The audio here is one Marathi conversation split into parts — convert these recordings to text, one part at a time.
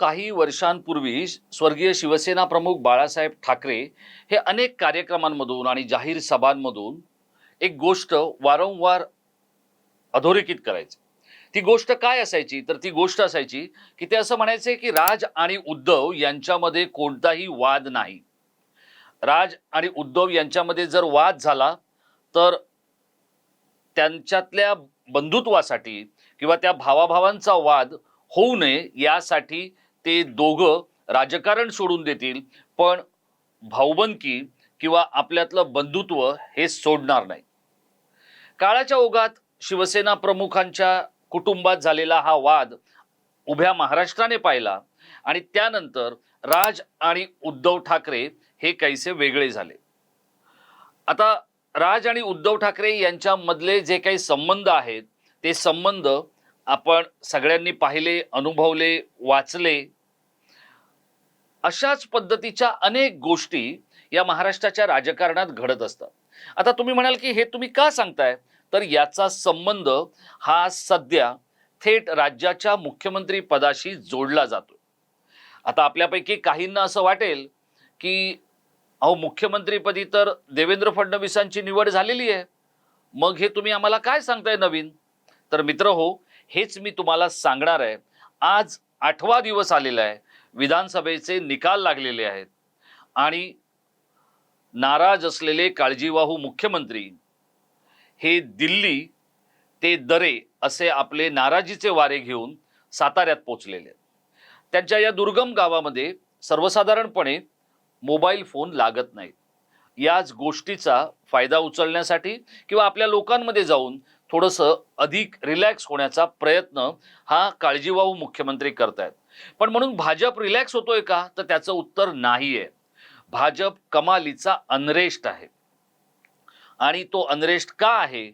काही वर्षांपूर्वी स्वर्गीय शिवसेना प्रमुख बाळासाहेब ठाकरे हे अनेक कार्यक्रमांमधून आणि जाहीर सभांमधून एक गोष्ट वारंवार अधोरेखित करायचे. ती गोष्ट काय असायची? तर ती गोष्ट असायची की ते असं म्हणायचे की राज आणि उद्धव यांच्यामध्ये कोणताही वाद नाही. राज आणि उद्धव यांच्यामध्ये जर वाद झाला तर त्यांच्यातल्या बंधुत्वासाठी किंवा त्या भावाभावांचा वाद होऊ नये यासाठी ते दोघं राजकारण सोडून देतील पण भाऊबंदकी किंवा आपल्यातलं बंधुत्व हे सोडणार नाही. काळाच्या ओघात शिवसेना प्रमुखांच्या कुटुंबात झालेला हा वाद उभ्या महाराष्ट्राने पाहिला आणि त्यानंतर राज आणि उद्धव ठाकरे हे काहीसे वेगळे झाले. आता राज आणि उद्धव ठाकरे यांच्यामधले जे काही संबंध आहेत ते संबंध आपण सगळ्यांनी पाहिले अनुभवले वाचले अशाच पद्धतीच्या अनेक गोष्टी या महाराष्ट्राच्या राजकारणात घडत असतात. आता तुम्ही म्हणाल की हे तुम्ही का सांगताय? तर याचा संबंध हा सध्या थेट राज्याच्या मुख्यमंत्री पदाशी जोडला जातो आता आपल्यापैकी काहींना असं वाटेल की अहो मुख्यमंत्रीपदी तर देवेंद्र फडणवीसांची निवड झालेली आहे. मग हे तुम्ही आम्हाला काय सांगताय नवीन? तर मित्र हो हेच मी तुम्हाला सांगणार आहे. आज आठवा दिवस आलेला आहे. विधानसभेचे निकाल लागलेले आहेत. आणि नाराज असलेले काळजीवाहू मुख्यमंत्री हे दिल्ली ते दरे असे आपले नाराजीचे वारे घेऊन साताऱ्यात पोचलेले आहेत. त्यांच्या या दुर्गम गावामध्ये सर्वसाधारणपणे मोबाईल फोन लागत नाहीत. याच गोष्टीचा फायदा उचलण्यासाठी किंवा आपल्या लोकांमध्ये जाऊन थोडंसं अधिक रिलॅक्स होण्याचा प्रयत्न हा काळजीवाहू मुख्यमंत्री करतायत. पण म्हणून भाजप रिलॅक्स होतोय का? तर त्याचं उत्तर नाही आहे भाजप कमालीचा अनरेस्ट आहे. आणि तो अनरेस्ट का आहे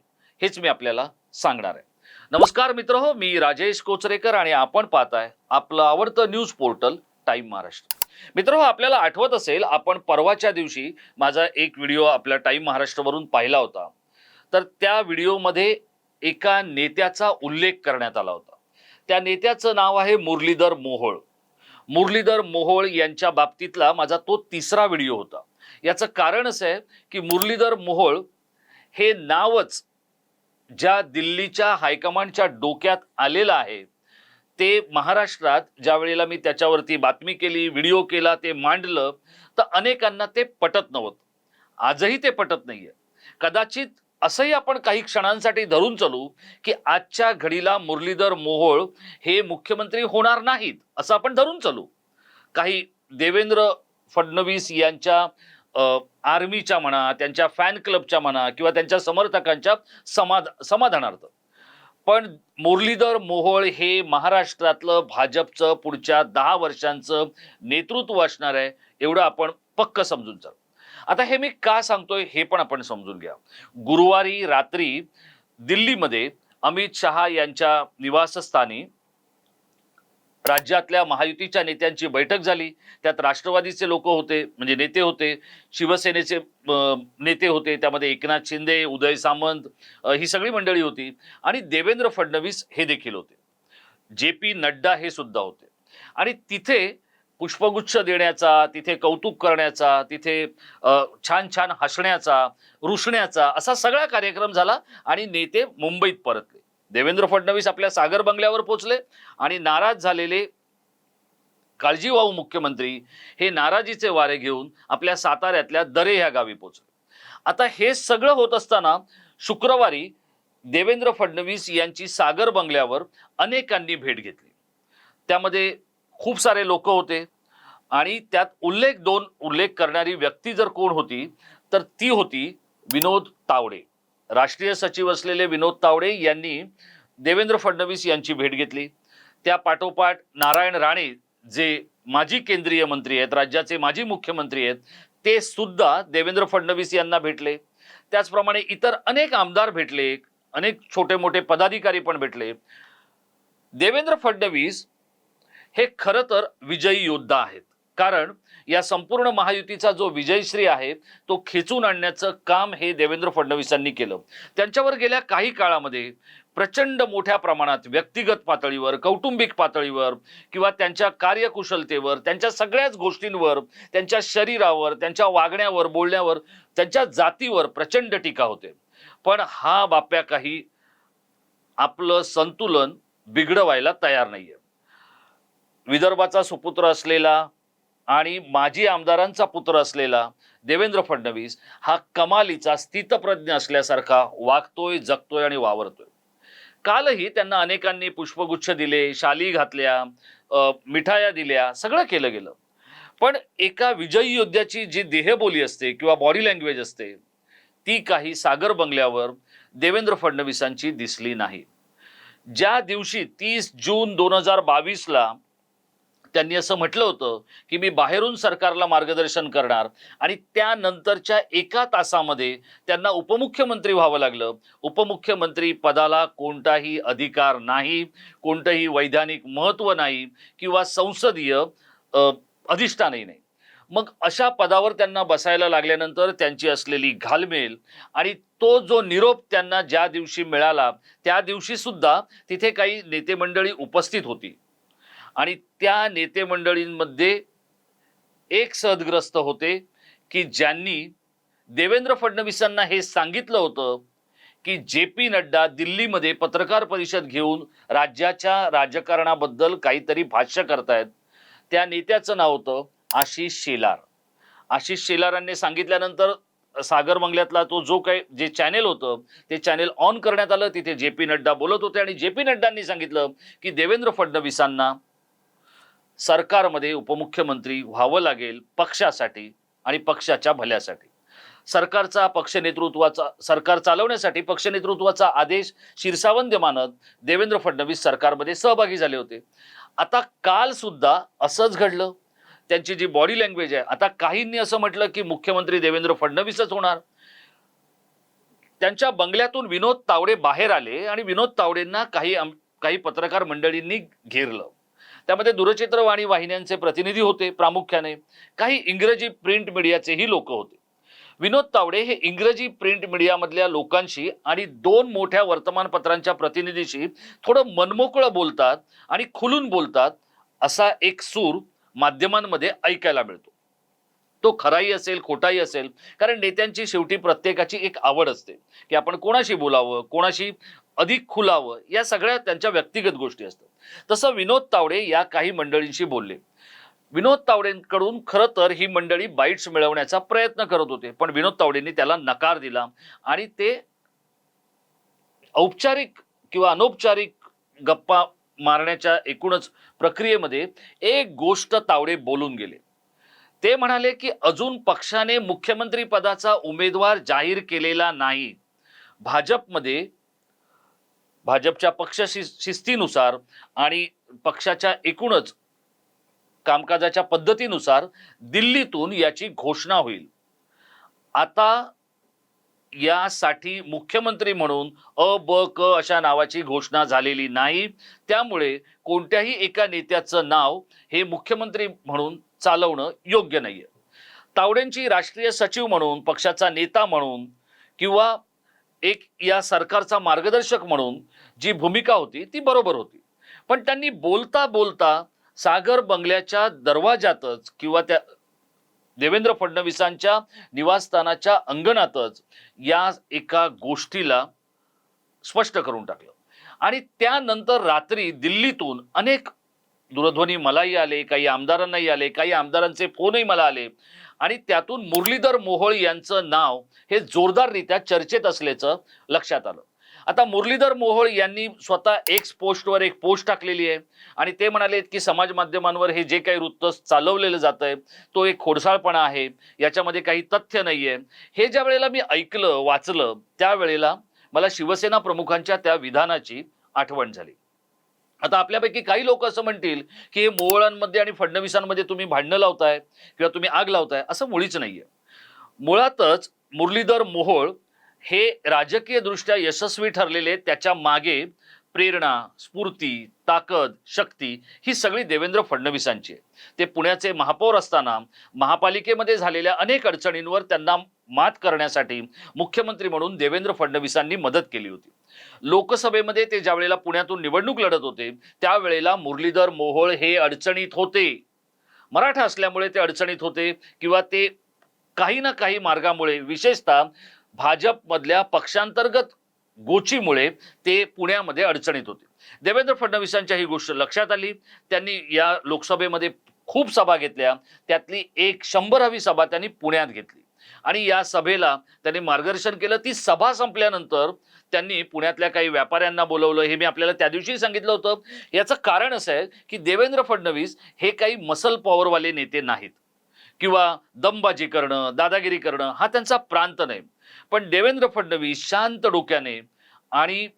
हेच मी आपल्याला सांगणार आहे. नमस्कार मित्र हो मी राजेश कोचरेकर आणि आपण पाहताय आपलं आवडतं न्यूज पोर्टल टाईम महाराष्ट्र मित्र हो आपल्याला आठवत असेल आपण परवाच्या दिवशी माझा एक व्हिडिओ आपल्या टाईम महाराष्ट्रवरून पाहिला होता. तर त्या व्हिडिओमध्ये एका नेत्याचा उल्लेख करण्यात आला होता. त्या नेत्याचं नाव आहे मुरलीधर मोहोळ. मुरलीधर मोहोळ यांच्या बाबतीतला माझा तो तिसरा व्हिडिओ होता. याचं कारण असं आहे की मुरलीधर मोहोळ हे नावच ज्या दिल्लीच्या हायकमांडच्या डोक्यात आलेलं आहे ते महाराष्ट्रात ज्या वेळेला मी त्याच्यावरती बातमी केली व्हिडिओ केला ते मांडलं तर अनेकांना ते पटत नव्हतं. आजही ते पटत नाहीये. कदाचित असंही आपण काही क्षणांसाठी धरून चालू की आजच्या घडीला मुरलीधर मोहोळ हे मुख्यमंत्री होणार नाहीत असं आपण धरून चालू. काही देवेंद्र फडणवीस यांच्या आर्मीच्या म्हणा त्यांच्या फॅन क्लबच्या म्हणा किंवा त्यांच्या समर्थकांच्या समाध समाधानार्थ. पण मुरलीधर मोहोळ हे महाराष्ट्रातलं भाजपचं पुढच्या दहा वर्षांचं नेतृत्व असणार आहे एवढं आपण पक्क समजून चालू. आता हे मी का सांगतोय हे पण आपण समजून घ्या. गुरुवारी रात्री दिल्लीमध्ये अमित शहा यांच्या निवासस्थानी राज्यातल्या महायुतीच्या नेत्यांची बैठक झाली. त्यात राष्ट्रवादीचे लोक होते म्हणजे नेते होते शिवसेनेचे नेते होते त्यामध्ये एकनाथ शिंदे उदय सामंत ही सगळी मंडळी होती. आणि देवेंद्र फडणवीस हे देखील होते. जे पी नड्डा हे सुद्धा होते. आणि तिथे पुष्पगुच्छ देण्याचा तिथे कौतुक करण्याचा तिथे छान छान हसण्याचा रुसण्याचा असा सगळा कार्यक्रम झाला आणि नेते मुंबईत परतले. देवेंद्र फडणवीस आपल्या सागर बंगल्यावर पोचले आणि नाराज झालेले काळजीवाहू मुख्यमंत्री हे नाराजीचे वारे घेऊन आपल्या साताऱ्यातल्या दरे ह्या गावी पोचले आता हे सगळं होत असताना शुक्रवारी देवेंद्र फडणवीस यांची सागर बंगल्यावर अनेकांनी भेट घेतली. त्यामध्ये खूप सारे लोक होते. आणि त्यात उल्लेख दोन उल्लेख करणारी व्यक्ती जर कोण होती तर ती होती विनोद तावडे. राष्ट्रीय सचिव असलेले विनोद तावडे यांनी देवेंद्र फडणवीस यांची भेट घेतली. त्या पाठोपाठ नारायण राणे जे माजी केंद्रीय मंत्री आहेत राज्याचे माजी मुख्यमंत्री आहेत ते सुद्धा देवेंद्र फडणवीस यांना भेटले. त्याचप्रमाणे इतर अनेक आमदार भेटले अनेक छोटे मोठे पदाधिकारी पण भेटले. देवेंद्र फडणवीस हे खरं तर विजयी योद्धा आहेत. कारण या संपूर्ण महायुतीचा जो विजयश्री आहे तो खेचून आणण्याचं काम हे देवेंद्र फडणवीसांनी केलं. त्यांच्यावर गेल्या काही काळामध्ये प्रचंड मोठ्या प्रमाणात व्यक्तिगत पातळीवर कौटुंबिक पातळीवर किंवा त्यांच्या कार्यकुशलतेवर त्यांच्या सगळ्याच गोष्टींवर त्यांच्या शरीरावर त्यांच्या वागण्यावर बोलण्यावर त्यांच्या जातीवर प्रचंड टीका होते. पण हा बाप्या काही आपलं संतुलन बिघडवायला तयार नाहीये. विदर्भाचा सुपुत्र असलेला आणि माजी आमदारांचा पुत्र असलेला देवेंद्र फडणवीस हा कमालीचा स्थितप्रज्ञ असल्यासारखा वागतोय जगतोय आणि वावरतोय. कालही त्यांना अनेकांनी पुष्पगुच्छ दिले शाली घातल्या मिठाया दिल्या सगळं केलं गेलं. पण एका विजयी योद्ध्याची जी देहबोली असते किंवा बॉडी लँग्वेज असते ती काही सागर बंगल्यावर देवेंद्र फडणवीसांची दिसली नाही. ज्या दिवशी तीस जून दोन हजार बावीसला त्यांनी असं म्हटलं होतं की मी बाहेरून सरकारला मार्गदर्शन करणार आणि त्यानंतरच्या एका तासामध्ये त्यांना उपमुख्यमंत्री व्हावं लागलं. उपमुख्यमंत्री पदाला कोणताही अधिकार नाही कोणतंही वैधानिक महत्त्व नाही किंवा संसदीय अधिष्ठानही नाही. मग अशा पदावर त्यांना बसायला लागल्यानंतर त्यांची असलेली घालमेल आणि तो जो निरोप त्यांना ज्या दिवशी मिळाला त्या दिवशी सुद्धा तिथे काही नेते मंडळी उपस्थित होती. आणि त्या नेते मंडळींमध्ये एक सदग्रस्त होते की ज्यांनी देवेंद्र फडणवीसांना हे सांगितलं होतं की जे पी नड्डा दिल्लीमध्ये पत्रकार परिषद घेऊन राज्याच्या राजकारणाबद्दल काहीतरी भाष्य करतायत. त्या नेत्याचं नाव होतं आशिष शेलार. आशिष शेलारांनी सांगितल्यानंतर सागर बंगल्यातला तो जो काही जे चॅनेल होतं ते चॅनेल ऑन करण्यात आलं. तिथे जे पी नड्डा बोलत होते आणि जे पी नड्डांनी सांगितलं की देवेंद्र फडणवीसांना सरकारमध्ये उपमुख्यमंत्री व्हावं लागेल पक्षासाठी आणि पक्षाच्या भल्यासाठी. सरकारचा पक्ष नेतृत्वाचा सरकार चालवण्यासाठी पक्ष नेतृत्वाचा आदेश शिरसावंत मानत देवेंद्र फडणवीस सरकारमध्ये सहभागी झाले होते. आता काल सुद्धा असंच घडलं. त्यांची जी बॉडी लँग्वेज आहे आता काहींनी असं म्हटलं की मुख्यमंत्री देवेंद्र फडणवीसच होणार. त्यांच्या बंगल्यातून विनोद तावडे बाहेर आले आणि विनोद तावडेंना काही काही पत्रकार मंडळींनी घेरलं. त्यामध्ये दूरचित्रवाणी वाहिन्यांचे प्रतिनिधी होते प्रामुख्याने. काही इंग्रजी प्रिंट मीडियाचेही लोक होते. विनोद तावडे हे इंग्रजी प्रिंट मीडियामधल्या लोकांशी आणि दोन मोठ्या वर्तमानपत्रांच्या प्रतिनिधीशी थोडं मनमोकळं बोलतात आणि खुलून बोलतात असा एक सूर माध्यमांमध्ये ऐकायला मिळतो. तो खराही असेल खोटाही असेल कारण नेत्यांची शेवटी प्रत्येकाची एक आवड असते की आपण कोणाशी बोलावं कोणाशी अधिक खुलावं या सगळ्या त्यांच्या व्यक्तिगत गोष्टी असतात. तसं विनोद तावडे या काही मंडळींशी बोलले. विनोद तावडेंकडून खरं तर ही मंडळी बाईट्स मिळवण्याचा प्रयत्न करत होते पण विनोद तावडेंनी त्याला नकार दिला आणि ते औपचारिक किंवा अनौपचारिक गप्पा मारण्याच्या एकूणच प्रक्रियेमध्ये एक गोष्ट तावडे बोलून गेले. ते म्हणाले की अजून पक्षाने मुख्यमंत्री पदाचा उमेदवार जाहीर केलेला नाही. भाजपमध्ये भाजपच्या पक्ष शिस्तीनुसार आणि पक्षाच्या एकूणच कामकाजाच्या पद्धतीनुसार दिल्लीतून याची घोषणा होईल. आता यासाठी मुख्यमंत्री म्हणून अ ब क अशा नावाची घोषणा झालेली नाही. त्यामुळे कोणत्याही एका नेत्याचं नाव हे मुख्यमंत्री म्हणून चालवणं योग्य नाहीये. तावडेंची राष्ट्रीय सचिव म्हणून पक्षाचा नेता म्हणून किंवा एक या सरकारचा मार्गदर्शक म्हणून जी भूमिका होती ती बरोबर होती. पण त्यांनी बोलता बोलता सागर बंगल्याच्या दरवाजातच किंवा त्या देवेंद्र फडणवीसांच्या निवासस्थानाच्या अंगणातच या एका गोष्टीला स्पष्ट करून टाकलं. आणि त्यानंतर रात्री दिल्लीतून अनेक दूरध्वनी मलाही आले काही आमदारांनाही आले काही आमदारांचे फोनही मला आले. आणि त्यातून मुरलीधर मोहोळ यांचं नाव हे जोरदाररित्या चर्चेत असल्याचं लक्षात आलं. आता मुरलीधर मोहोळ यांनी स्वतः एक्स पोस्टवर एक पोस्ट टाकलेली आहे आणि ते म्हणाले की समाज माध्यमांवर हे जे काही वृत्त चालवलेलं जात आहे तो एक खोडसाळपणा आहे याच्यामध्ये काही तथ्य नाही आहे हे ज्या वेळेला मी ऐकलं वाचलं त्यावेळेला मला शिवसेना प्रमुखांच्या त्या विधानाची आठवण झाली. आता आपल्यापैकी काही लोक असं म्हणतील की हे मोहळांमध्ये आणि फडणवीसांमध्ये तुम्ही भांडणं लावताय किंवा तुम्ही आग लावताय असं मुळीच नाहीये. मुळातच मुरलीधर मोहोळ हे राजकीय दृष्ट्या यशस्वी ठरलेले त्याच्यामागे प्रेरणा स्फूर्ती ताकद शक्ती ही सगळी देवेंद्र फडणवीसांची आहे ते पुण्याचे महापौर असताना महापालिकेमध्ये झालेल्या अनेक अडचणींवर त्यांना मात करण्यासाठी मुख्यमंत्री म्हणून देवेंद्र फडणवीसांनी मदत केली होती. लोकसभेमध्ये ते ज्यावेळेला पुण्यातून निवडणूक लढत होते त्यावेळेला मुरलीधर मोहोळ हे अडचणीत होते. मराठा असल्यामुळे ते अडचणीत होते किंवा ते काही ना काही मार्गामुळे विशेषतः भाजपमधल्या पक्षांतर्गत गोचीमुळे ते पुण्यामध्ये अडचणीत होते. देवेंद्र फडणवीसांच्या ही गोष्ट लक्षात आली. त्यांनी या लोकसभेमध्ये खूप सभा घेतल्या. त्यातली एक शंभरावी सभा त्यांनी पुण्यात घेतली. आणि या सभेला त्यांनी मार्गदर्शन केलं. ती सभा संपल्यानंतर त्यांनी पुण्यातल्या काही व्यापाऱ्यांना बोलवलं. हे मी आपल्याला त्या दिवशी सांगितलं होतं. याचं कारण असं आहे की देवेंद्र फडणवीस हे काही मसल पॉवरवाले नेते नाहीत. किंवा दमबाजी करणं दादागिरी करणं हा त्यांचा प्रांत नाही. पण देवेंद्र फडणवीस शांत डोक्याने आणि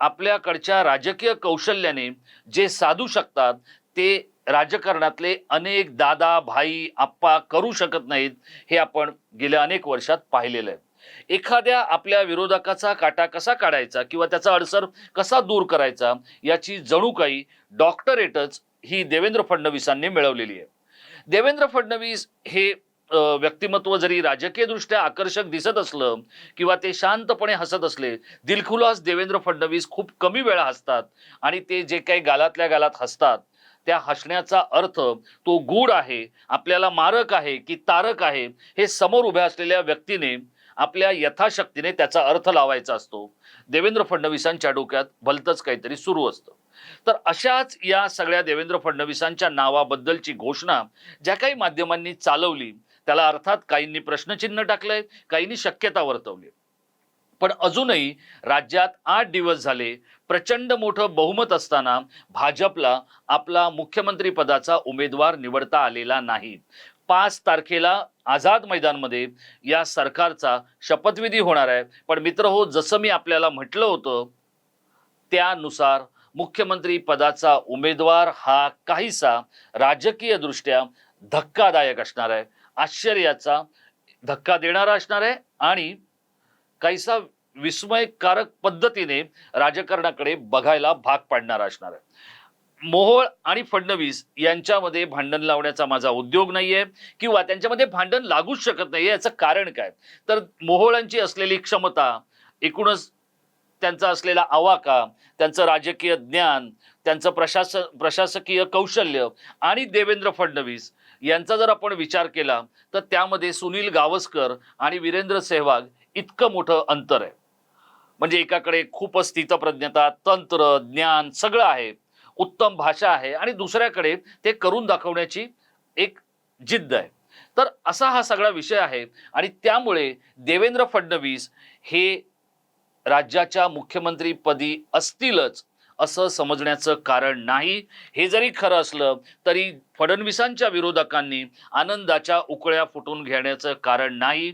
आपल्याकडच्या राजकीय कौशल्याने जे साधू शकतात ते राजकारणातले अनेक दादा भाई आप्पा करू शकत नाहीत हे आपण गेल्या अनेक वर्षात पाहिलेलं आहे. एखाद्या आपल्या विरोधकाचा काटा कसा काढायचा किंवा त्याचा अडसर कसा दूर करायचा याची जणू काही डॉक्टरेटच ही देवेंद्र फडणवीसांनी मिळवलेली आहे. देवेंद्र फडणवीस हे व्यक्तिमत्व जरी राजकीयदृष्ट्या आकर्षक दिसत असलं किंवा ते शांतपणे हसत असले दिलखुलास देवेंद्र फडणवीस खूप कमी वेळा हसतात आणि ते जे काही गालातल्या गालात हसतात त्या हसण्याचा अर्थ तो गूढ आहे आपल्याला मारक आहे की तारक आहे हे समोर उभ्या असलेल्या व्यक्तीने आपल्या यथाशक्तीने त्याचा अर्थ लावायचा असतो. देवेंद्र फडणवीसांच्या डोक्यात भलतंच काहीतरी सुरू असतं. तर अशाच या सगळ्या देवेंद्र फडणवीसांच्या नावाबद्दलची घोषणा ज्या काही माध्यमांनी चालवली त्याला अर्थात काहींनी प्रश्नचिन्ह टाकलंय काहींनी शक्यता वर्तवली. पण अजूनही राज्यात आठ दिवस झाले प्रचंड मोठं बहुमत असताना भाजपला आपला मुख्यमंत्री पदाचा उमेदवार निवडता आलेला नाही. पाच तारखेला आझाद मैदानमध्ये या सरकारचा शपथविधी होणार आहे. पण मित्र हो जसं मी आपल्याला म्हटलं होतं त्यानुसार मुख्यमंत्री पदाचा उमेदवार हा काहीसा राजकीय दृष्ट्या धक्कादायक असणार आहे. आश्चर्याचा धक्का देणारा असणार आहे आणि काहीसा विस्मयकारक पद्धतीने राजकारणाकडे बघायला भाग पाडणारा असणार आहे. मोहोळ आणि फडणवीस यांच्यामध्ये भांडण लावण्याचा माझा उद्योग नाहीये किंवा त्यांच्यामध्ये भांडण लागूच शकत नाहीये याचं कारण काय? तर मोहोळांची असलेली क्षमता एकूणच त्यांचा असलेला आवाका त्यांचं राजकीय ज्ञान त्यांचं प्रशासन प्रशासकीय कौशल्य आणि देवेंद्र फडणवीस यांचा जर आपण विचार केला तर त्यामध्ये सुनील गावस्कर आणि वीरेंद्र सेहवाग इतकं मोठं अंतर आहे. म्हणजे एकाकडे खूपच स्थितप्रज्ञता तंत्र ज्ञान सगळं आहे उत्तम भाषा आहे आणि दुसऱ्याकडे ते करून दाखवण्याची एक जिद्द आहे. तर असा हा सगळा विषय आहे आणि त्यामुळे देवेंद्र फडणवीस हे राज्याच्या मुख्यमंत्रीपदी असतीलच असं समजण्याचं कारण नाही. हे जरी खरं असलं तरी फडणवीसांच्या विरोधकांनी आनंदाच्या उकळ्या फुटून घेण्याचं कारण नाही.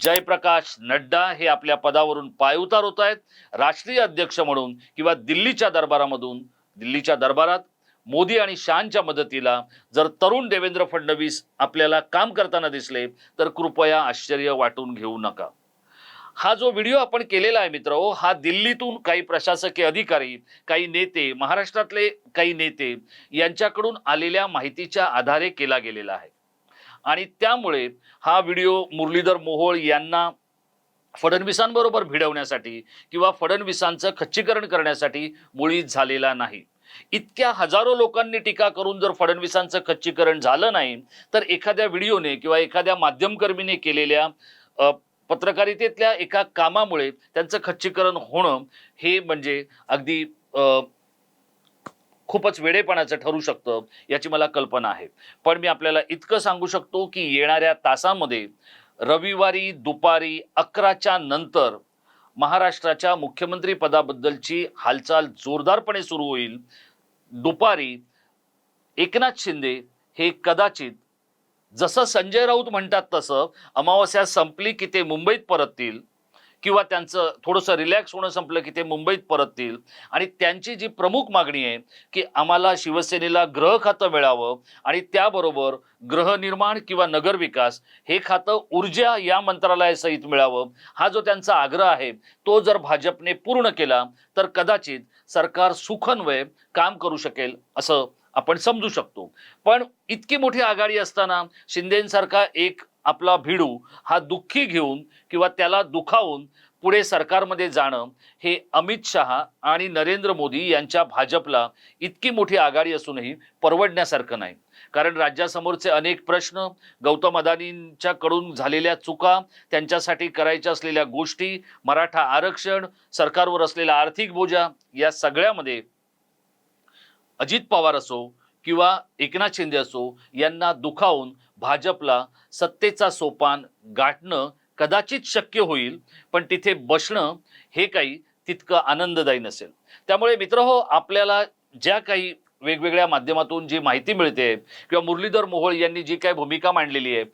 जयप्रकाश नड्डा हे आपल्या पदावरून पायउतार होत आहेत. राष्ट्रीय अध्यक्ष म्हणून किंवा दिल्लीच्या दरबारामधून दिल्लीच्या दरबारात मोदी आणि शहांच्या मदतीला जर तरुण देवेंद्र फडणवीस आपल्याला काम करताना दिसले तर कृपया आश्चर्य वाटून घेऊ नका. हा जो व्हिडिओ आपण केलेला आहे मित्र हा दिल्लीतून काही प्रशासकीय अधिकारी काही नेते महाराष्ट्रातले काही नेते यांच्याकडून आलेल्या माहितीच्या आधारे केला गेलेला आहे. आणि त्यामुळे हा व्हिडिओ मुरलीधर मोहोळ यांना फडणवीसांबरोबर भिडवण्यासाठी किंवा फडणवीसांचं खच्चीकरण करण्यासाठी मुळीच झालेला नाही. इतक्या हजारो लोकांनी टीका करून जर फडणवीसांचं खच्चीकरण झालं नाही तर एखाद्या व्हिडिओने किंवा एखाद्या माध्यमकर्मीने केलेल्या पत्रकारितेतल्या एका कामामुळे त्यांचं खच्चीकरण होणं हे म्हणजे अगदी खूपच वेडेपणाचं ठरू शकतं याची मला कल्पना आहे. पण मी आपल्याला इतकं सांगू शकतो की येणाऱ्या तासामध्ये रविवारी दुपारी अकराच्या नंतर महाराष्ट्राच्या मुख्यमंत्री पदाबद्दलची हालचाल जोरदारपणे सुरू होईल. दुपारी एकनाथ शिंदे हे कदाचित जसं संजय राऊत म्हणतात तसं अमावस्या संपली की ते मुंबईत परततील किंवा त्यांचं थोडंसं रिलॅक्स होणं संपलं की ते मुंबईत परततील. आणि त्यांची जी प्रमुख मागणी आहे की आम्हाला शिवसेनेला ग्रह खातं मिळावं आणि त्याबरोबर गृहनिर्माण किंवा नगरविकास हे खातं ऊर्जा या मंत्रालयासहित मिळावं हा जो त्यांचा आग्रह आहे तो जर भाजपने पूर्ण केला तर कदाचित सरकार सुखन्वय काम करू शकेल असं आपण समजू शकतो. पण इतकी मोठी आघाडी असताना शिंदेसारखा एक आपला भिडू हा दुःखी घेऊन किंवा त्याला दुखावून पुढे सरकारमध्ये जाणं हे अमित शहा आणि नरेंद्र मोदी यांच्या भाजपला इतकी मोठी आघाडी असूनही परवडण्यासारखं नाही. कारण राज्यासमोरचे अनेक प्रश्न गौतम अदानींच्याकडून झालेल्या चुका त्यांच्यासाठी करायच्या असलेल्या गोष्टी मराठा आरक्षण सरकारवर असलेला आर्थिक बोजा या सगळ्यामध्ये अजित पवार असो किंवा एकनाथ शिंदे असो यांना दुखावून भाजपला सत्तेचा सोपान गाठणं कदाचित शक्य होईल पण तिथे बसणं हे काही तितकं आनंददायी नसेल. त्यामुळे मित्र हो आपल्याला ज्या काही वेगवेगळ्या माध्यमातून जी माहिती मिळते किंवा मुरलीधर मोहोळ यांनी जी काही भूमिका मांडलेली आहे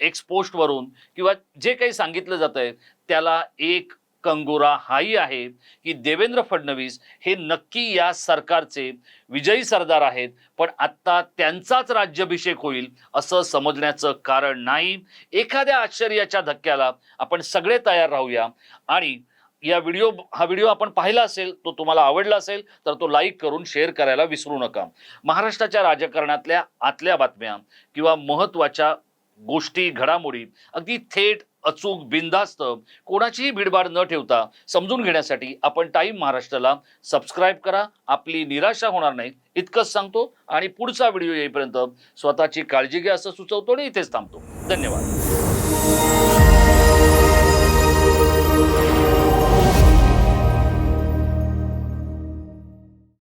एक्स पोस्टवरून किंवा जे काही सांगितलं जात आहे त्याला एक कंगोरा हाही आहे की देवेंद्र फडणवीस हे नक्की या सरकारचे विजयी सरदार आहेत. पण आत्ता त्यांचाच राज्याभिषेक होईल असं समजण्याचं कारण नाही. एखाद्या आश्चर्याच्या धक्क्याला आपण सगळे तयार राहूया. आणि या व्हिडिओ हा व्हिडिओ आपण पाहिला असेल तो तुम्हाला आवडला असेल तर तो लाईक करून शेअर करायला विसरू नका. महाराष्ट्राच्या राजकारणातल्या आतल्या बातम्या किंवा महत्त्वाच्या गोष्टी घडामोडी अगदी थेट अचूक बिनधास्त कोणाचीही भीडभाड न ठेवता समजून घेण्यासाठी आपण टाईम महाराष्ट्राला सबस्क्राईब करा. आपली निराशा होणार नाही इतकंच सांगतो. आणि पुढचा व्हिडिओ येईपर्यंत स्वतःची काळजी घ्या असं सुचवतो आणि इथेच थांबतो. धन्यवाद.